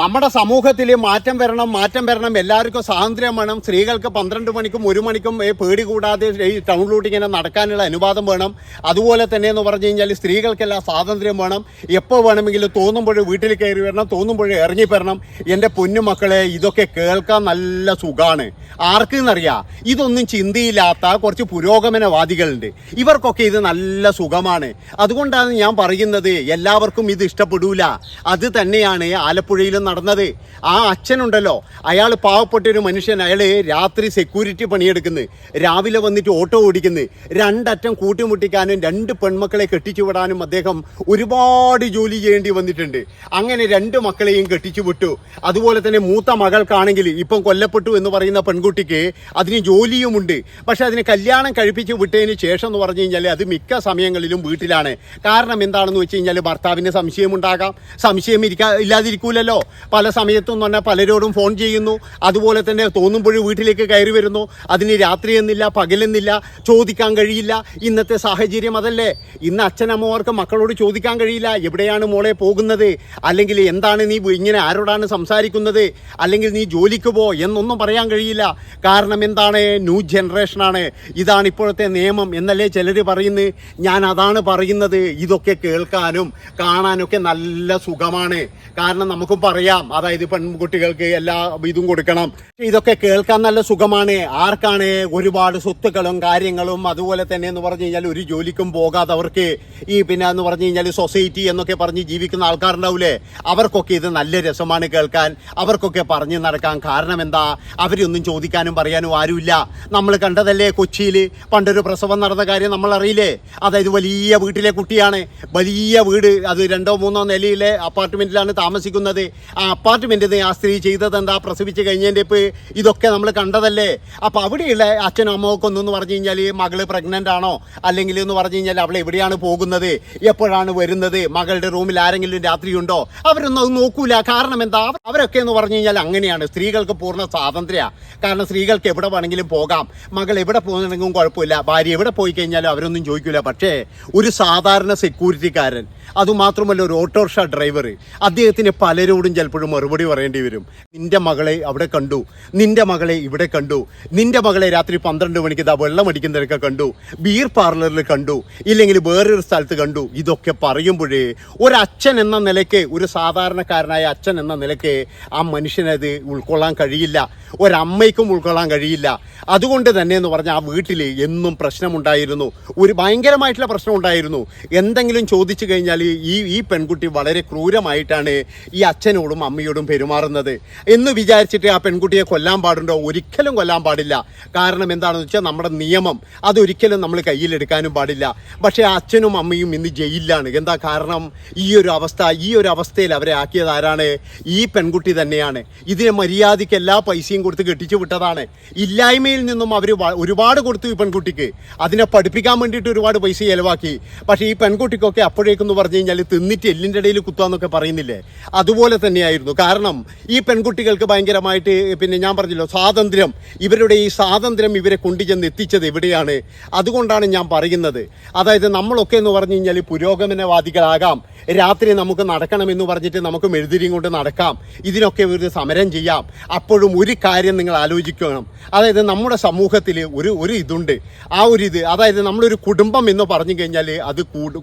നമ്മുടെ സമൂഹത്തിൽ മാറ്റം വരണം മാറ്റം വരണം എല്ലാവർക്കും സ്വാതന്ത്ര്യം വേണം. സ്ത്രീകൾക്ക് പന്ത്രണ്ട് മണിക്കും ഒരു മണിക്കും പേടി കൂടാതെ ഈ ടൗണിലോട്ട് ഇങ്ങനെ നടക്കാനുള്ള അനുവാദം വേണം. അതുപോലെ തന്നെ എന്ന് പറഞ്ഞു കഴിഞ്ഞാൽ സ്ത്രീകൾക്കെല്ലാം സ്വാതന്ത്ര്യം വേണം. എപ്പോൾ വേണമെങ്കിലും തോന്നുമ്പോൾ വീട്ടിൽ കയറി വരണം തോന്നുമ്പോൾ ഇറങ്ങി വരണം. എന്റെ പൊന്നുമക്കളെ ഇതൊക്കെ കേൾക്കാൻ നല്ല സുഖമാണ് ആർക്കെന്നറിയാം? ഇതൊന്നും ചിന്തിയില്ലാത്ത കുറച്ച് പുരോഗമനവാദികളുണ്ട്. ഇവർക്കൊക്കെ ഇത് നല്ല സുഖമാണ്. അതുകൊണ്ടാണ് ഞാൻ പറയുന്നത് എല്ലാവർക്കും ഇത് ഇഷ്ടപ്പെടൂല. അത് തന്നെയാണ് ആലപ്പുഴയിലും നടന്നത്. ആ അച്ഛനുണ്ടല്ലോ. അയാൾ പാവപ്പെട്ട ഒരു മനുഷ്യൻ. അയാൾ രാത്രി സെക്യൂരിറ്റി പണിയെടുക്കുന്നു. രാവിലെ വന്നിട്ട് ഓട്ടോ ഓടിക്കുന്നു. രണ്ടറ്റം കൂട്ടിമുട്ടിക്കാനും രണ്ട് പെൺമക്കളെ കെട്ടിച്ചു വിടാനും അദ്ദേഹം ഒരുപാട് ജോലി ചെയ്യേണ്ടി വന്നിട്ടുണ്ട്. അങ്ങനെ രണ്ട് മക്കളെയും കെട്ടിച്ചു വിട്ടു. അതുപോലെ തന്നെ മൂത്ത മകൾക്കാണെങ്കിൽ ഇപ്പം കൊല്ലപ്പെട്ടു എന്ന് പറയുന്ന പെൺകുട്ടിക്ക് അതിന് ജോലിയുമുണ്ട്. പക്ഷേ അതിന് കല്യാണം കഴിപ്പിച്ച് വിട്ടതിന് ശേഷം എന്ന് പറഞ്ഞു കഴിഞ്ഞാൽ അത് മിക്ക സമയങ്ങളിലും വീട്ടിലാണ്. കാരണം എന്താണെന്ന് വെച്ച് കഴിഞ്ഞാൽ ഭർത്താവിന് സംശയമുണ്ടാകാം. സംശയം ഇരിക്കാ ഇല്ലാതിരിക്കൂലല്ലോ. പല സമയത്തും പറഞ്ഞാൽ പലരോടും ഫോൺ ചെയ്യുന്നു. അതുപോലെ തന്നെ തോന്നുമ്പോഴും വീട്ടിലേക്ക് കയറി വരുന്നു. അതിന് രാത്രി എന്നില്ല പകലെന്നില്ല ചോദിക്കാൻ കഴിയില്ല. ഇന്നത്തെ സാഹചര്യം അതല്ലേ? ഇന്ന് അച്ഛനമ്മമാർക്ക് മക്കളോട് ചോദിക്കാൻ കഴിയില്ല. എവിടെയാണ് മോളെ പോകുന്നത്? അല്ലെങ്കിൽ എന്താണ് നീ ഇങ്ങനെ ആരോടാണ് സംസാരിക്കുന്നത്? അല്ലെങ്കിൽ നീ ജോലിക്ക് പോ എന്നൊന്നും പറയാൻ കഴിയില്ല. കാരണം എന്താണ്? ന്യൂ ജനറേഷനാണ് ഇതാണ് ഇപ്പോഴത്തെ നിയമം എന്നല്ലേ ചിലർ പറയുന്നത് ഞാൻ അതാണ് പറയുന്നത്. ഇതൊക്കെ കേൾക്കാനും കാണാനൊക്കെ നല്ല സുഖമാണ്. കാരണം നമുക്ക് പറയാം അതായത് പെൺകുട്ടികൾക്ക് എല്ലാ ഇതും കൊടുക്കണം. ഇതൊക്കെ കേൾക്കാൻ നല്ല സുഖമാണ്. ആർക്കാണ് ഒരുപാട് സ്വത്തുക്കളും കാര്യങ്ങളും അതുപോലെ തന്നെ എന്ന് പറഞ്ഞു കഴിഞ്ഞാൽ ഒരു ജോലിക്കും പോകാതെ അവർക്ക് ഈ പിന്നെ എന്ന് പറഞ്ഞു കഴിഞ്ഞാൽ സൊസൈറ്റി എന്നൊക്കെ പറഞ്ഞ് ജീവിക്കുന്ന ആൾക്കാരുണ്ടാവില്ലേ അവർക്കൊക്കെ ഇത് നല്ല രസമാണ് കേൾക്കാൻ. അവർക്കൊക്കെ പറഞ്ഞു നടക്കാൻ കാരണം എന്താ? അവരൊന്നും ചോദിക്കാനും പറയാനും ആരുമില്ല. നമ്മൾ കണ്ടതല്ലേ കൊച്ചിയിൽ പണ്ടൊരു പ്രസവം നടന്ന കാര്യം നമ്മൾ അറിയില്ലേ അതായത് വലിയ വീട്ടിലെ കുട്ടിയാണ്. വലിയ വീട്. അത് രണ്ടോ മൂന്നോ നിലയിലെ അപ്പാർട്ട്മെന്റിലാണ് താമസിക്കുന്നത്. ആ അപ്പാർട്ട്മെന്റിൽ ആ സ്ത്രീ ചെയ്തത് എന്താ? പ്രസവിച്ച് കഴിഞ്ഞതിന്റെ ഇപ്പോൾ ഇതൊക്കെ നമ്മൾ കണ്ടതല്ലേ? അപ്പോൾ അവിടെയുള്ള അച്ഛനും അമ്മയൊക്കെ ഒന്നെന്ന് പറഞ്ഞു കഴിഞ്ഞാൽ മകൾ പ്രഗ്നന്റ് ആണോ? അല്ലെങ്കിൽ എന്ന് പറഞ്ഞു കഴിഞ്ഞാൽ അവൾ എവിടെയാണ് പോകുന്നത്? എപ്പോഴാണ് വരുന്നത്? മകളുടെ റൂമിൽ ആരെങ്കിലും രാത്രിയുണ്ടോ? അവരൊന്നും അത് നോക്കൂല. കാരണം എന്താ? അവരൊക്കെ എന്ന് പറഞ്ഞു കഴിഞ്ഞാൽ അങ്ങനെയാണ്. സ്ത്രീകൾക്ക് പൂർണ സ്വാതന്ത്ര്യമാണ് കാരണം സ്ത്രീകൾക്ക് എവിടെ വേണമെങ്കിലും പോകാം. മകൾ എവിടെ പോകുന്നുണ്ടെങ്കിലും കുഴപ്പമില്ല. ഭാര്യ എവിടെ പോയി കഴിഞ്ഞാലും അവരൊന്നും ചോദിക്കില്ല പക്ഷേ ഒരു സാധാരണ സെക്യൂരിറ്റിക്കാരൻ അതുമാത്രമല്ല ഒരു ഓട്ടോറിക്ഷ ഡ്രൈവർ അദ്ദേഹത്തിന് പലരോടും ചിലപ്പോഴും മറുപടി പറയേണ്ടി വരും. നിന്റെ മകളെ അവിടെ കണ്ടു. നിന്റെ മകളെ ഇവിടെ കണ്ടു. നിന്റെ മകളെ രാത്രി പന്ത്രണ്ട് മണിക്ക് ഇതാ വെള്ളം അടിക്കുന്നതൊക്കെ കണ്ടു. ബീർ പാർലറിൽ കണ്ടു. ഇല്ലെങ്കിൽ വേറൊരു സ്ഥലത്ത് കണ്ടു. ഇതൊക്കെ പറയുമ്പോഴേ ഒരച്ഛൻ എന്ന നിലയ്ക്ക് ഒരു സാധാരണക്കാരനായ അച്ഛൻ എന്ന നിലയ്ക്ക് ആ മനുഷ്യനത് ഉൾക്കൊള്ളാൻ കഴിയില്ല. ഒരമ്മയ്ക്കും ഉൾക്കൊള്ളാൻ കഴിയില്ല. അതുകൊണ്ട് തന്നെ എന്ന് പറഞ്ഞാൽ ആ വീട്ടിൽ എന്നും പ്രശ്നമുണ്ടായിരുന്നു. ഒരു ഭയങ്കരമായിട്ടുള്ള പ്രശ്നം ഉണ്ടായിരുന്നു എന്തെങ്കിലും ചോദിച്ചു കഴിഞ്ഞാൽ ഈ ഈ പെൺകുട്ടി വളരെ ക്രൂരമായിട്ടാണ് ഈ അച്ഛനോടും അമ്മയോടും പെരുമാറുന്നത്. എന്ന് വിചാരിച്ചിട്ട് ആ പെൺകുട്ടിയെ കൊല്ലാൻ പാടുണ്ടോ? ഒരിക്കലും കൊല്ലാൻ പാടില്ല. കാരണം എന്താണെന്ന് വെച്ചാൽ നമ്മുടെ നിയമം അതൊരിക്കലും നമ്മൾ കയ്യിലെടുക്കാനും പാടില്ല. പക്ഷേ അച്ഛനും അമ്മയും ഇന്ന് ജയിലിലാണ്. എന്താ കാരണം? ഈ ഒരു അവസ്ഥ ഈ ഒരു അവസ്ഥയിൽ അവരെ ആക്കിയത് ആരാണ്? ഈ പെൺകുട്ടി തന്നെയാണ്. ഇതിനെ മര്യാദയ്ക്ക് എല്ലാ പൈസയും കൊടുത്ത് കെട്ടിച്ചു വിട്ടതാണ്. ഇല്ലായ്മയിൽ നിന്നും അവർ ഒരുപാട് കൊടുത്തു ഈ പെൺകുട്ടിക്ക്. അതിനെ പഠിപ്പിക്കാൻ വേണ്ടിയിട്ട് ഒരുപാട് പൈസ ചിലവാക്കി. പക്ഷേ ഈ പെൺകുട്ടിക്കൊക്കെ അപ്പോഴേക്കെന്ന് പറഞ്ഞു കഴിഞ്ഞാൽ തിന്നിട്ട് എല്ലിന്റെ ഇടയിൽ കുത്താന്നൊക്കെ പറയുന്നില്ലേ? അതുപോലെ തന്നെയായിരുന്നു. കാരണം ഈ പെൺകുട്ടികൾക്ക് ഭയങ്കരമായിട്ട് പിന്നെ ഞാൻ പറഞ്ഞല്ലോ സ്വാതന്ത്ര്യം. ഇവരുടെ ഈ സ്വാതന്ത്ര്യം ഇവരെ കൊണ്ടുചെന്ന് എത്തിച്ചത് എവിടെയാണ്? അതുകൊണ്ടാണ് ഞാൻ പറയുന്നത്. അതായത് നമ്മളൊക്കെ എന്ന് പറഞ്ഞു കഴിഞ്ഞാൽ പുരോഗമനവാദികളാകാം. രാത്രി നമുക്ക് നടക്കണമെന്ന് പറഞ്ഞിട്ട് നമുക്ക് മെഴുതിരിയും കൊണ്ട് നടക്കാം. ഇതിനൊക്കെ ഒരു സമരം ചെയ്യാം. അപ്പോഴും ഒരു കാര്യം നിങ്ങൾ ആലോചിക്കണം അതായത് നമ്മുടെ സമൂഹത്തിൽ ഒരു ഒരു ഇതുണ്ട്. ആ ഒരു ഇത് അതായത് നമ്മളൊരു കുടുംബം എന്ന് പറഞ്ഞു കഴിഞ്ഞാൽ അത്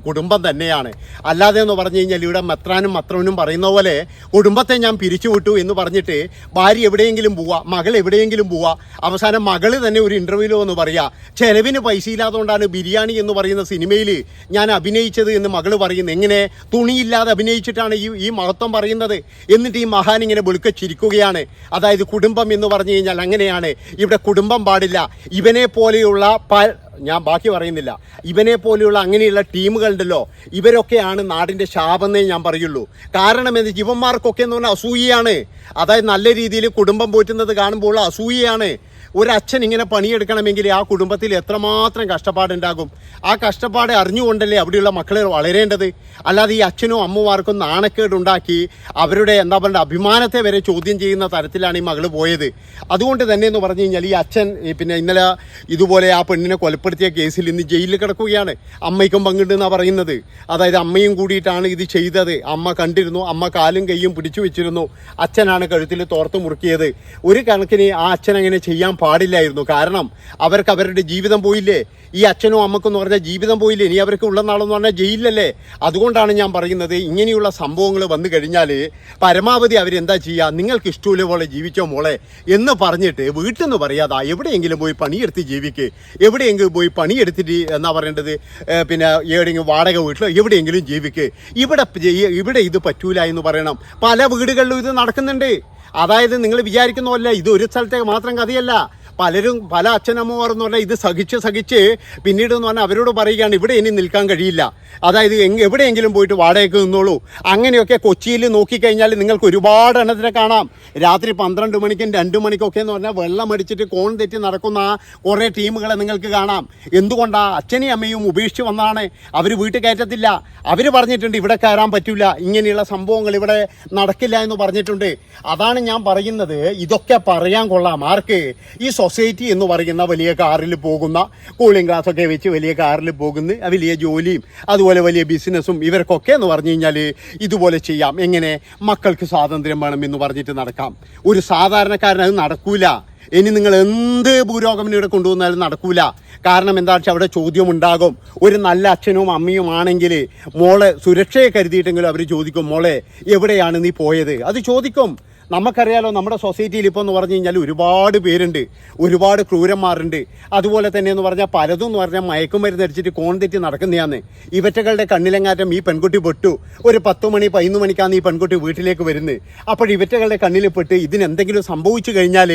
കുടുംബം തന്നെയാണ്. അല്ലാതെ എന്ന് പറഞ്ഞു കഴിഞ്ഞാൽ ഇവിടെ മെത്രാനും മത്രവനും പറയുന്ന പോലെ കുടുംബത്തെ ഞാൻ പിരിച്ചുവിട്ടു എന്ന് പറഞ്ഞിട്ട് ഭാര്യ എവിടെയെങ്കിലും പോവാ മകൾ എവിടെയെങ്കിലും പോവാ അവസാനം മകൾ തന്നെ ഒരു ഇന്റർവ്യൂലോ വന്ന് പറയാ ചെലവിന് പൈസ ഇല്ലാത്തതുകൊണ്ടാണ് ബിരിയാണി എന്ന് പറയുന്ന സിനിമയിൽ ഞാൻ അഭിനയിച്ചത് എന്ന് മകൾ പറയുന്നത്. എങ്ങനെ? തുണിയില്ലാതെ അഭിനയിച്ചിട്ടാണ് ഈ ഈ മഹത്വം പറയുന്നത്. എന്നിട്ട് ഈ മഹാൻ ഇങ്ങനെ വെളുക്കച്ചിരിക്കുകയാണ് അതായത് കുടുംബം എന്ന് പറഞ്ഞു കഴിഞ്ഞാൽ അങ്ങനെയാണ്. ഇവിടെ കുടുംബം പാടില്ല. ഇവനെ പോലെയുള്ള ഞാൻ ബാക്കി പറയുന്നില്ല. ഇവനെ പോലെയുള്ള അങ്ങനെയുള്ള ടീമുകളുണ്ടല്ലോ. ഇവരൊക്കെയാണ് നാടിന്റെ ശാപെന്നേ ഞാൻ പറയുള്ളൂ. കാരണം എന്ത്? ഇവന്മാർക്കൊക്കെ എന്ന് പറഞ്ഞാൽ അസൂയയാണ്. അതായത് നല്ല രീതിയിൽ കുടുംബം പോറ്റുന്നത് കാണുമ്പോൾ അസൂയയാണ്. ഒരച്ഛൻ ഇങ്ങനെ പണിയെടുക്കണമെങ്കിൽ ആ കുടുംബത്തിൽ എത്രമാത്രം കഷ്ടപ്പാടുണ്ടാകും? ആ കഷ്ടപ്പാട് അറിഞ്ഞുകൊണ്ടല്ലേ അവിടെയുള്ള മക്കൾ വളരേണ്ടത്? അല്ലാതെ ഈ അച്ഛനും അമ്മമാർക്കും നാണക്കേടുണ്ടാക്കി അവരുടെ എന്താ പറയുക അഭിമാനത്തെ വരെ ചോദ്യം ചെയ്യുന്ന തരത്തിലാണ് ഈ മകൾ പോയത്. അതുകൊണ്ട് തന്നെ എന്ന് പറഞ്ഞു കഴിഞ്ഞാൽ ഈ അച്ഛൻ പിന്നെ ഇന്നലെ ഇതുപോലെ ആ പെണ്ണിനെ കൊലപ്പെടുത്തിയ കേസിൽ ഇന്ന് ജയിലിൽ കിടക്കുകയാണ്. അമ്മയ്ക്കും പങ്കുണ്ടെന്നാണ് പറയുന്നത്. അതായത് അമ്മയും കൂടിയിട്ടാണ് ഇത് ചെയ്തത്. അമ്മ കണ്ടിരുന്നു അമ്മ കാലും കൈയും പിടിച്ചു വെച്ചിരുന്നു. അച്ഛനാണ് കഴുത്തിൽ തോർത്ത് മുറുക്കിയത്. ഒരു കണക്കിന് ആ അച്ഛൻ അങ്ങനെ ചെയ്യാൻ പാടില്ലായിരുന്നു. കാരണം അവർക്ക് അവരുടെ ജീവിതം പോയില്ലേ? ഈ അച്ഛനും അമ്മക്കും എന്ന് പറഞ്ഞാൽ ജീവിതം പോയില്ലേ? ഇനി അവർക്ക് ഉള്ള നാളെന്ന് പറഞ്ഞാൽ ജയിലിലല്ലേ? അതുകൊണ്ടാണ് ഞാൻ പറയുന്നത് ഇങ്ങനെയുള്ള സംഭവങ്ങൾ വന്നു കഴിഞ്ഞാൽ പരമാവധി അവരെന്താ ചെയ്യുക? നിങ്ങൾക്ക് ഇഷ്ടമില്ല പോലെ ജീവിച്ചോ മോളെ എന്ന് പറഞ്ഞിട്ട് വീട്ടിൽ നിന്ന് പറയാതാ എവിടെയെങ്കിലും പോയി പണിയെടുത്ത് ജീവിക്ക്. എവിടെയെങ്കിലും പോയി പണിയെടുത്തിട്ട് എന്നാ പറയേണ്ടത്? പിന്നെ എവിടെയെങ്കിലും വാടക വീട്ടിലോ എവിടെയെങ്കിലും ജീവിക്ക്. ഇവിടെ ഇവിടെ ഇത് പറ്റൂല എന്ന് പറയണം. പല വീടുകളിലും ഇത് നടക്കുന്നുണ്ട്. അതായത് നിങ്ങൾ വിചാരിക്കുന്ന ഇത് ഒരു സ്ഥലത്തേക്ക് മാത്രം കഥയല്ല. പലരും പല അച്ഛനമ്മമാർ എന്ന് പറഞ്ഞാൽ ഇത് സഹിച്ച് സഹിച്ച് പിന്നീട് എന്ന് പറഞ്ഞാൽ അവരോട് പറയുകയാണ് ഇവിടെ ഇനി നിൽക്കാൻ കഴിയില്ല. അതായത് എവിടെയെങ്കിലും പോയിട്ട് വാടകയ്ക്ക് നിന്നോളൂ. അങ്ങനെയൊക്കെ കൊച്ചിയിൽ നോക്കിക്കഴിഞ്ഞാൽ നിങ്ങൾക്ക് ഒരുപാട് എണ്ണത്തിനെ കാണാം. രാത്രി പന്ത്രണ്ട് മണിക്കും രണ്ട് മണിക്കൊക്കെ എന്ന് പറഞ്ഞാൽ വെള്ളം അടിച്ചിട്ട് കോൺ തെറ്റി നടക്കുന്ന കുറേ ടീമുകളെ നിങ്ങൾക്ക് കാണാം. എന്തുകൊണ്ടാണ് അച്ഛനെയും അമ്മയും ഉപേക്ഷിച്ച് വന്നതാണ് അവർ വീട്ടിൽ കയറ്റത്തില്ല. അവർ പറഞ്ഞിട്ടുണ്ട് ഇവിടെ കയറാൻ പറ്റില്ല ഇങ്ങനെയുള്ള സംഭവങ്ങൾ ഇവിടെ നടക്കില്ല എന്ന് പറഞ്ഞിട്ടുണ്ട്. അതാണ് ഞാൻ പറയുന്നത്. ഇതൊക്കെ പറയാൻ കൊള്ളാം. ആർക്ക്? ഈ സൊസൈറ്റി എന്ന് പറയുന്ന വലിയ കാറിൽ പോകുന്ന കൂളിംഗ് ഗ്ലാസ് ഒക്കെ വെച്ച് വലിയ കാറിൽ പോകുന്ന വലിയ ജോലിയും അതുപോലെ വലിയ ബിസിനസ്സും ഇവർക്കൊക്കെ എന്ന് പറഞ്ഞു കഴിഞ്ഞാൽ ഇതുപോലെ ചെയ്യാം. എങ്ങനെ? മക്കൾക്ക് സ്വാതന്ത്ര്യം വേണം എന്ന് പറഞ്ഞിട്ട് നടക്കാം. ഒരു സാധാരണക്കാരൻ അത് നടക്കൂല. ഇനി നിങ്ങൾ എന്ത് പുരോഗമനം ഇവിടെ കൊണ്ടുവന്നാലും നടക്കൂല. കാരണം എന്താ വെച്ചാൽ അവിടെ ചോദ്യം ഉണ്ടാകും ഒരു നല്ല അച്ഛനും അമ്മയും ആണെങ്കിൽ മോളെ സുരക്ഷയെ കരുതിയിട്ടെങ്കിലും അവർ ചോദിക്കും മോളെ എവിടെയാണ് നീ പോയത്? അത് ചോദിക്കും. നമുക്കറിയാലോ നമ്മുടെ സൊസൈറ്റിയിൽ ഇപ്പോൾ എന്ന് പറഞ്ഞു കഴിഞ്ഞാൽ ഒരുപാട് പേരുണ്ട് ഒരുപാട് ക്രൂരന്മാരുണ്ട്. അതുപോലെ തന്നെ എന്ന് പറഞ്ഞാൽ പലതും എന്ന് പറഞ്ഞാൽ മയക്കുമരുന്ന് അടിച്ചിട്ട് കോൺ തെറ്റി നടക്കുന്നതാണ്. ഇവറ്റകളുടെ കണ്ണിലെങ്ങാറ്റം ഈ പെൺകുട്ടി പെട്ടു. ഒരു പത്ത് മണി പതിനൊന്ന് മണിക്കാണ് ഈ പെൺകുട്ടി വീട്ടിലേക്ക് വരുന്നത്. അപ്പോൾ ഇവറ്റകളുടെ കണ്ണിൽ പെട്ട് ഇതിനെന്തെങ്കിലും സംഭവിച്ചു കഴിഞ്ഞാൽ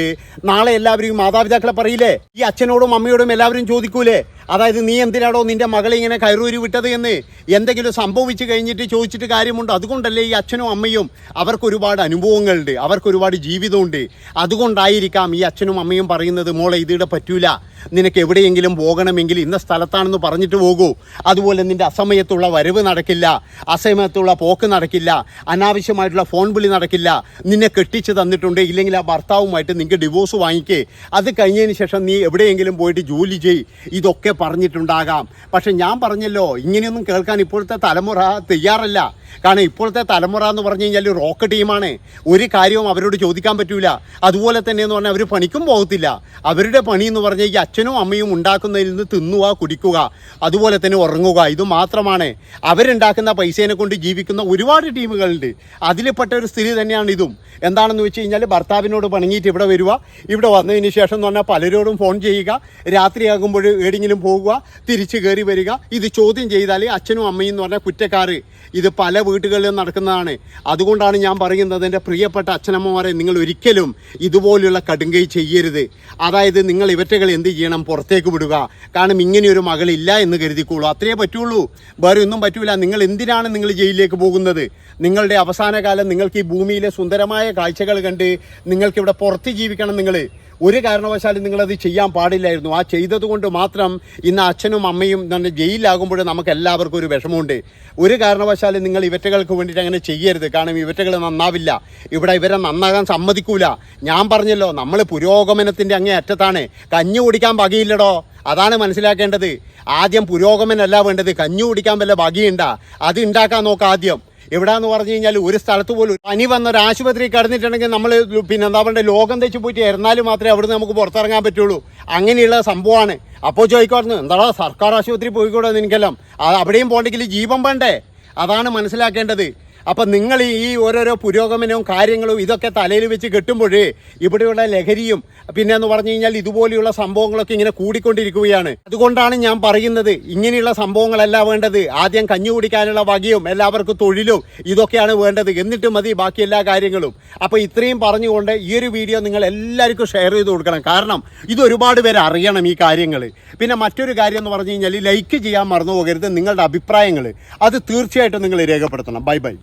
നാളെ എല്ലാവരും മാതാപിതാക്കളെ പറയില്ലേ? ഈ അച്ഛനോടും അമ്മയോടും എല്ലാവരും ചോദിക്കൂലേ? അതായത് നീ എന്തിനാടോ നിന്റെ മകളെ ഇങ്ങനെ കയറൂരി വിട്ടത് എന്ന് എന്തെങ്കിലും സംഭവിച്ചു കഴിഞ്ഞിട്ട് ചോദിച്ചിട്ട് കാര്യമുണ്ടോ? അതുകൊണ്ടല്ലേ ഈ അച്ഛനും അമ്മയും അവർക്ക് ഒരുപാട് അനുഭവങ്ങളുണ്ട് അവർക്ക് ഒരുപാട് ജീവിതമുണ്ട്. അതുകൊണ്ടായിരിക്കാം ഈ അച്ഛനും അമ്മയും പറയുന്നത് മോളെ ഇതിടെ പറ്റൂല. നിനക്ക് എവിടെയെങ്കിലും പോകണമെങ്കിൽ ഇന്ന സ്ഥലത്താണെന്ന് പറഞ്ഞിട്ട് പോകൂ. അതുപോലെ നിന്റെ അസമയത്തുള്ള വരവ് നടക്കില്ല അസമയത്തുള്ള പോക്ക് നടക്കില്ല അനാവശ്യമായിട്ടുള്ള ഫോൺ വിളി നടക്കില്ല. നിന്നെ കെട്ടിച്ച് തന്നിട്ടുണ്ട്. ഇല്ലെങ്കിൽ ആ ഭർത്താവുമായിട്ട് നിങ്ങൾക്ക് ഡിവോഴ്സ് വാങ്ങിക്കേ. അത് കഴിഞ്ഞതിന് ശേഷം നീ എവിടെയെങ്കിലും പോയിട്ട് ജോലി ചെയ് ഇതൊക്കെ പറഞ്ഞിട്ടുണ്ടാകാം. പക്ഷെ ഞാൻ പറഞ്ഞല്ലോ ഇങ്ങനെയൊന്നും കേൾക്കാൻ ഇപ്പോഴത്തെ തലമുറ തയ്യാറല്ല. കാരണം ഇപ്പോഴത്തെ തലമുറ എന്ന് പറഞ്ഞു കഴിഞ്ഞാൽ റോക്ക് ടീമാണ് ഒരു കാര്യവും അവരോട് ചോദിക്കാൻ പറ്റൂല. അതുപോലെ തന്നെ എന്ന് പറഞ്ഞാൽ അവർ പണിക്കും പോകത്തില്ല. അവരുടെ പണി എന്ന് പറഞ്ഞാൽ ഈ അച്ഛനും അമ്മയും ഉണ്ടാക്കുന്നതിൽ നിന്ന് തിന്നുക കുടിക്കുക അതുപോലെ തന്നെ ഉറങ്ങുക. ഇത് മാത്രമാണ്. അവരുണ്ടാക്കുന്ന പൈസേനെ കൊണ്ട് ജീവിക്കുന്ന ഒരുപാട് ടീമുകളുണ്ട്. അതിൽപ്പെട്ട ഒരു സ്ഥിതി തന്നെയാണ് ഇതും. എന്താണെന്ന് വെച്ച് കഴിഞ്ഞാൽ ഭർത്താവിനോട് പണങ്ങിയിട്ട് ഇവിടെ വരിക. ഇവിടെ വന്നതിന് ശേഷം എന്ന് പറഞ്ഞാൽ പലരോടും ഫോൺ ചെയ്യുക. രാത്രിയാകുമ്പോൾ എവിടെയെങ്കിലും പോകുക തിരിച്ച് കയറി വരിക. ഇത് ചോദ്യം ചെയ്താൽ അച്ഛനും അമ്മയും എന്ന് പറഞ്ഞാൽ കുറ്റക്കാർ ഇത് പല വീടുകളിലും നടക്കുന്നതാണ്. അതുകൊണ്ടാണ് ഞാൻ പറയുന്നത് എന്റെ പ്രിയപ്പെട്ട അച്ഛനമ്മമാരെ നിങ്ങൾ ഒരിക്കലും ഇതുപോലെയുള്ള കടുങ്കൈ ചെയ്യരുത്. അതായത് നിങ്ങൾ ഇവറ്റകൾ എന്ത് ചെയ്യണം പുറത്തേക്ക് വിടുക. കാരണം ഇങ്ങനെയൊരു മകളില്ല എന്ന് കരുതിക്കോളൂ. അത്രയേ പറ്റുള്ളൂ. വേറെ ഒന്നും പറ്റൂല. നിങ്ങൾ എന്തിനാണ് നിങ്ങൾ ജയിലിലേക്ക് പോകുന്നത്? നിങ്ങളുടെ അവസാന കാലം നിങ്ങൾക്ക് ഈ ഭൂമിയിലെ സുന്ദരമായ കാഴ്ചകൾ കണ്ട് നിങ്ങൾക്കിവിടെ പുറത്ത് ജീവിക്കണം നിങ്ങൾ. ഒരു കാരണവശാലും നിങ്ങളത് ചെയ്യാൻ പാടില്ലായിരുന്നു. ആ ചെയ്തതുകൊണ്ട് മാത്രം ഇന്ന് അച്ഛനും അമ്മയും തന്നെ ജയിലിലാകുമ്പോൾ നമുക്ക് എല്ലാവർക്കും ഒരു വിഷമമുണ്ട്. ഒരു കാരണവശാലും നിങ്ങൾ ഇവറ്റകൾക്ക് വേണ്ടിയിട്ട് അങ്ങനെ ചെയ്യരുത്. കാരണം ഇവറ്റകൾ നന്നാവില്ല. ഇവിടെ ഇവരെ നന്നാകാൻ സമ്മതിക്കൂല. ഞാൻ പറഞ്ഞല്ലോ നമ്മൾ പുരോഗമനത്തിന്റെ അങ്ങേ അറ്റത്താണ്. കഞ്ഞി കുടിക്കാൻ വകയില്ലടോ അതാണ് മനസ്സിലാക്കേണ്ടത്. ആദ്യം പുരോഗമനമല്ല വേണ്ടത്. കഞ്ഞി കുടിക്കാൻ വല്ല വകയുണ്ടാ അത് ഉണ്ടാക്കാൻ നോക്കാം ആദ്യം. എവിടാന്ന് പറഞ്ഞു കഴിഞ്ഞാൽ ഒരു സ്ഥലത്ത് പോലും പനി വന്ന ഒരു ആശുപത്രി കിടന്നിട്ടുണ്ടെങ്കിൽ നമ്മൾ പിന്നെ എന്താ പറയുക ലോകം തെച്ച് പോയിട്ട് ഇറന്നാലും മാത്രമേ അവിടുന്ന് നമുക്ക് പുറത്തിറങ്ങാൻ പറ്റുള്ളൂ. അങ്ങനെയുള്ള സംഭവമാണ്. അപ്പോൾ ചോദിക്കുമായിരുന്നു എന്താടാ സർക്കാർ ആശുപത്രി പോയിക്കൂടെ നിനക്കെല്ലാം? അവിടെയും പോകണ്ടെങ്കിൽ ജീവൻ വേണ്ടേ? അതാണ് മനസ്സിലാക്കേണ്ടത്. അപ്പം നിങ്ങൾ ഈ ഓരോരോ പുരോഗമനവും കാര്യങ്ങളും ഇതൊക്കെ തലയിൽ വെച്ച് കെട്ടുമ്പോഴേ ഇവിടെയുള്ള ലഹരിയും പിന്നെ എന്ന് പറഞ്ഞു കഴിഞ്ഞാൽ ഇതുപോലെയുള്ള സംഭവങ്ങളൊക്കെ ഇങ്ങനെ കൂടിക്കൊണ്ടിരിക്കുകയാണ്. അതുകൊണ്ടാണ് ഞാൻ പറയുന്നത് ഇങ്ങനെയുള്ള സംഭവങ്ങളല്ല വേണ്ടത്. ആദ്യം കഞ്ഞു കുടിക്കാനുള്ള വകയും എല്ലാവർക്കും തൊഴിലും ഇതൊക്കെയാണ് വേണ്ടത്. എന്നിട്ട് മതി ബാക്കി എല്ലാ കാര്യങ്ങളും. അപ്പോൾ ഇത്രയും പറഞ്ഞുകൊണ്ട് ഈ ഒരു വീഡിയോ നിങ്ങൾ എല്ലാവർക്കും ഷെയർ ചെയ്ത് കൊടുക്കണം. കാരണം ഇത് ഒരുപാട് പേര് അറിയണം ഈ കാര്യങ്ങൾ പിന്നെ മറ്റൊരു കാര്യം എന്ന് പറഞ്ഞു കഴിഞ്ഞാൽ ലൈക്ക് ചെയ്യാൻ മറന്നു പോകരുത് നിങ്ങളുടെ അഭിപ്രായങ്ങൾ അത് തീർച്ചയായിട്ടും നിങ്ങൾ രേഖപ്പെടുത്തണം. Bye bye.